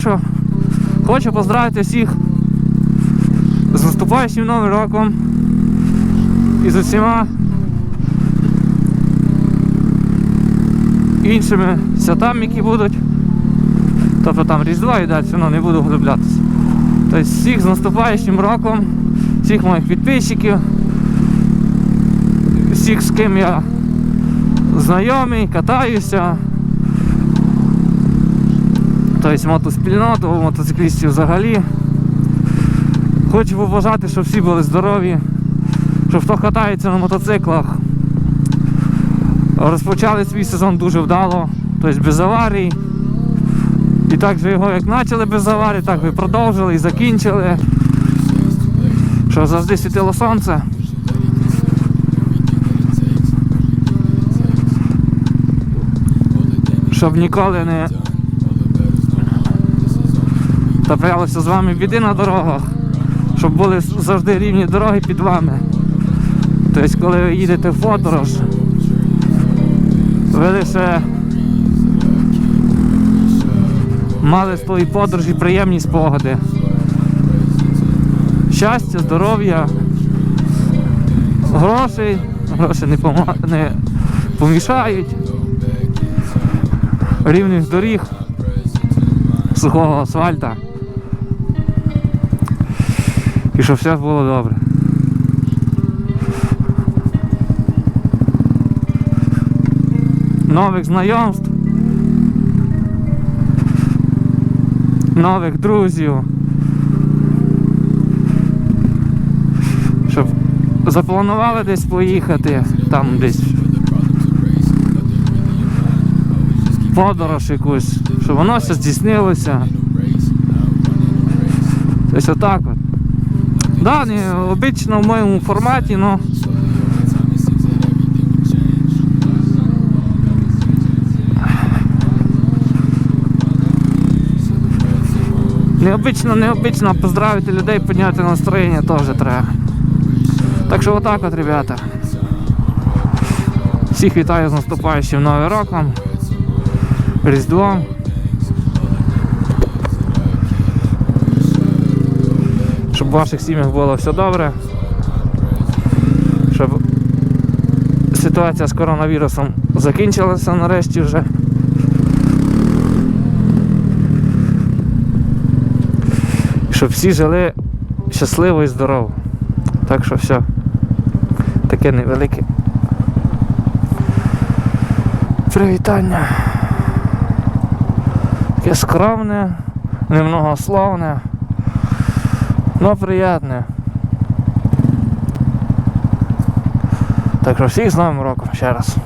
Що, Хочу поздравити всіх з наступаючим новим роком і з усіма іншими святами, які будуть. Тобто там Різдва і далі, ну не буду вглублятися. Тобто всіх з наступаючим роком, всіх моїх підписчиків, всіх з ким я знайомий, катаюся. Тобто мотоспільноту, мотоциклістів взагалі. Хочу побажати, щоб всі були здорові, щоб хто катається на мотоциклах. Розпочали свій сезон дуже вдало, тобто без аварій. І так же його як почали без аварій, так і продовжили і закінчили. Щоб завжди світило сонце. Щоб ніколи не траплялося з вами біди на дорогах, щоб були завжди рівні дороги під вами. Тобто, коли ви їдете в подорож, ви лише мали з тої подорожі приємні спогади. Щастя, здоров'я, грошей, гроші не, пома- не помішають, рівних доріг, сухого асфальта. І щоб все було добре. Нових знайомств. Нових друзів. Щоб запланували десь поїхати, там десь подорож якусь, щоб воно все здійснилося. Тобто отак от. Да, не обично в моєму форматі, но необично, необично поздравити людей, підняти настроєння теж треба. Так що отак от, ребята. Всіх вітаю з наступаючим новим роком, Різдвом. В ваших сім'ях було все добре. Щоб ситуація з коронавірусом закінчилася нарешті вже. Щоб всі жили щасливо і здорово. Так що все. Таке невелике. Привітання. Таке скромне, немногословне. Ну, приятне. Так що всіх з Новим роком ще раз.